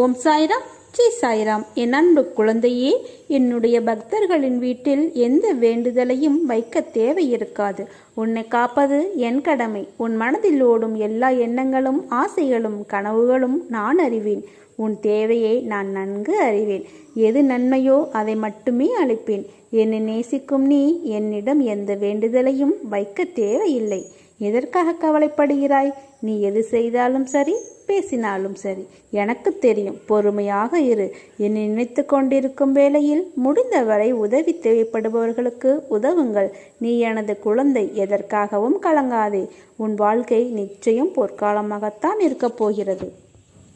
ஓம் சாய்ராம். ஜெய் சாய்ராம். என் அன்பு குழந்தையே என்னுடைய பக்தர்களின் வீட்டில் எந்த வேண்டுதலையும் வைக்க தேவை இருக்காது உன்னை காப்பது என் கடமை. உன் மனதில் ஓடும் எல்லா எண்ணங்களும் ஆசைகளும் கனவுகளும் நான் அறிவேன். உன் தேவையை நான் நன்கு அறிவேன். எது நன்மையோ அதை மட்டுமே அளிப்பேன். என்னை நேசிக்கும் நீ என்னிடம் எந்த வேண்டுதலையும் வைக்க தேவையில்லை. எதற்காக கவலைப்படுகிறாய்? நீ எது செய்தாலும் சரி பேசினாலும் சரி எனக்கு தெரியும் பொறுமையாக இரு. என்னை நினைத்து கொண்டிருக்கும் வேளையில் முடிந்தவரை உதவி தேவைப்படுபவர்களுக்கு உதவுங்கள். நீ எனது குழந்தை எதற்காகவும் கலங்காதே. உன் வாழ்க்கை நிச்சயம் பொற்காலமாகத்தான் இருக்கப் போகிறது.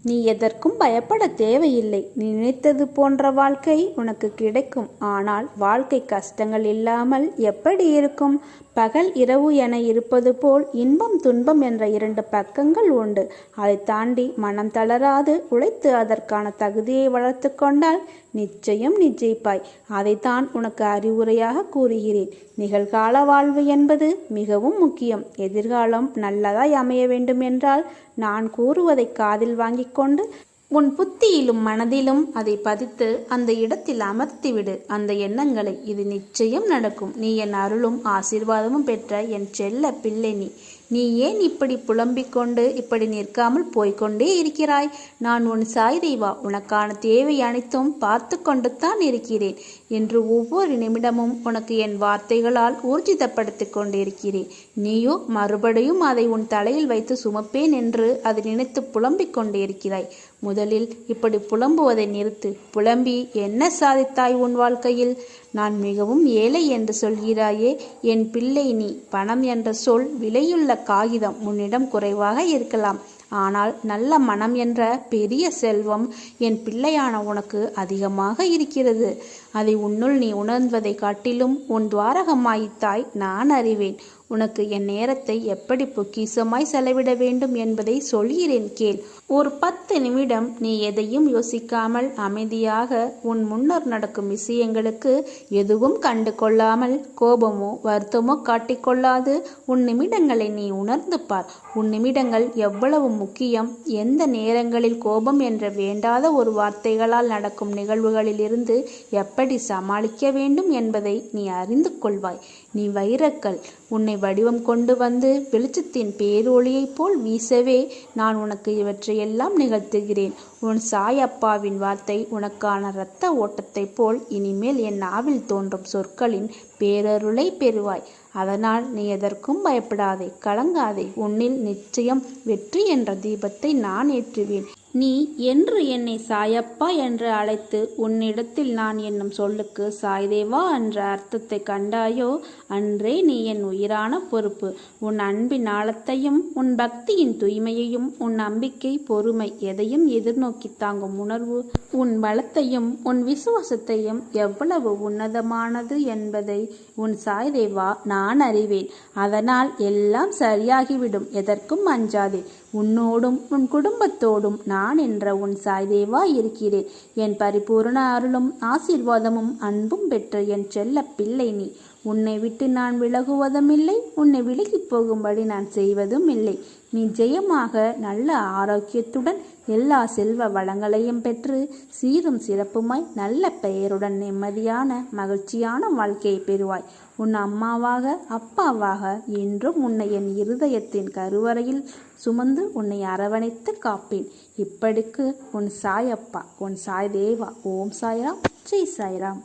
நீ எதற்கும் பயப்பட தேவையில்லை. நீ நினைத்தது போன்ற வாழ்க்கை உனக்கு கிடைக்கும். ஆனால் வாழ்க்கை கஷ்டங்கள் இல்லாமல் எப்படி இருக்கும்? பகல் இரவு என இருப்பது போல் இன்பம் துன்பம் என்ற இரண்டு பக்கங்கள் உண்டு. அதை தாண்டி மனம் தளராது உழைத்து அதற்கான தகுதியை வளர்த்து கொண்டால் நிச்சயம் நிச்சயிப்பாய் அதைத்தான் உனக்கு அறிவுரையாக கூறுகிறேன். நிகழ்கால வாழ்வு என்பது மிகவும் முக்கியம். எதிர்காலம் நல்லதாய் அமைய வேண்டும் என்றால் நான் கூறுவதை காதில் வாங்கிக் கொண்டு உன் புத்தியிலும் மனதிலும் அதை பதித்து அந்த இடத்தில் அமர்த்திவிடு. அந்த எண்ணங்களை இது நிச்சயம் நடக்கும். நீ என் அருளும் ஆசீர்வாதமும் பெற்ற என் செல்ல பிள்ளை நீ. நீ ஏன் இப்படி புலம்பிக் கொண்டு இப்படி நிற்காமல் போய்க்கொண்டே இருக்கிறாய்? நான் உன் சாய் தெய்வா உனக்கான தேவை அனைத்தும் பார்த்து கொண்டு தான் இருக்கிறேன் என்று ஒவ்வொரு நிமிடமும் உனக்கு என் வார்த்தைகளால் ஊர்ஜிதப்படுத்திக் கொண்டிருக்கிறேன். நீயோ மறுபடியும் அதை உன் தலையில் வைத்து சுமப்பேன் என்று அதை நினைத்து புலம்பிக் கொண்டிருக்கிறாய் முதலில் இப்படி புலம்புவதை நிறுத்து. புலம்பி என்ன சாதித்தாய் உன் வாழ்க்கையில்? நான் மிகவும் ஏழை என்று சொல்கிறாயே என் பிள்ளை நீ. பணம் என்ற சொல் விலையுள்ள காகிதம் உன்னிடம் குறைவாக இருக்கலாம். ஆனால் நல்ல மனம் என்ற பெரிய செல்வம் என் பிள்ளையான உனக்கு அதிகமாக இருக்கிறது. அதை உன்னுள் நீ உணர்வதை காட்டிலும் உன் துவாரகமாய்த்தாய் நான் அறிவேன். உனக்கு என் நேரத்தை எப்படி பொக்கிசமாய் செலவிட வேண்டும் என்பதை சொல்கிறேன் கேள். ஒரு பத்து நிமிடம் நீ எதையும் யோசிக்காமல் அமைதியாக உன் முன்னர் நடக்கும் விஷயங்களுக்கு எதுவும் கண்டு கொள்ளாமல் கோபமோ வருத்தமோ காட்டிக்கொள்ளாது. உன் நிமிடங்களை நீ உணர்ந்து பார். உன் நிமிடங்கள் எவ்வளவு முக்கியம். எந்த நேரங்களில் கோபம் என்ற வேண்டாத ஒரு வார்த்தைகளால் நடக்கும் நிகழ்வுகளிலிருந்து எப்படி சமாளிக்க வேண்டும் என்பதை நீ அறிந்து கொள்வாய். நீ வைரக்கல். உன்னை வடிவம் கொண்டு வந்து வெளிச்சத்தின் பேரொளியைப் போல் வீசவே நான் உனக்கு இவற்றையெல்லாம் நிகழ்த்துகிறேன். உன் சாயப்பாவின் வார்த்தை உனக்கான இரத்த ஓட்டத்தைப் போல் இனிமேல் என் நாவில் தோன்றும் சொற்களின் பேரருளை பெறுவாய். அதனால் நீ எதற்கும் பயப்படாதே கலங்காதே. உன்னில் நிச்சயம் வெற்றி என்ற தீபத்தை நான் ஏற்றுவேன். நீ என்று என்னை சாயப்பா என்று அழைத்து உன்னிடத்தில் நான் என்னும் சொல்லுக்கு சாய்தேவா என்ற அர்த்தத்தை கண்டாயோ அன்றே நீ என் உயிரான பொறுப்பு. உன் அன்பின் ஆழத்தையும் உன் பக்தியின் தூய்மையையும் உன் நம்பிக்கை பொறுமை எதையும் எதிர்நோக்கி தாங்கும் உணர்வு உன் பலத்தையும் உன் விசுவாசத்தையும் எவ்வளவு உன்னதமானது என்பதை உன் சாய்தேவா நான் அறிவேன். அதனால் எல்லாம் சரியாகிவிடும் எதற்கும் அஞ்சாதே. உன்னோடும் உன் குடும்பத்தோடும் நான் நான் என்ற உன் சாய்தேவா இருக்கிறேன் என் பரிபூர்ண அருளும் ஆசீர்வாதமும் அன்பும் பெற்ற என் செல்ல பிள்ளை நீ. உன்னை விட்டு நான் விலகுவதும் இல்லை உன்னை விலகி போகும்படி நான் செய்வதும் இல்லை. நீ ஜெயமாக நல்ல ஆரோக்கியத்துடன் எல்லா செல்வ வளங்களையும் பெற்று சீரும் சிறப்புமாய் நல்ல பெயருடன் நிம்மதியான மகிழ்ச்சியான வாழ்க்கையை பெறுவாய். உன் அம்மாவாக அப்பாவாக என்றும் உன்னை என் இருதயத்தின் கருவறையில் சுமந்து உன்னை அரவணைத்து காப்பேன். இப்படிக்கு உன் சாயப்பா உன் சாய் தேவா ஓம் சாய்ராம் ஜெய் சாய்ராம்.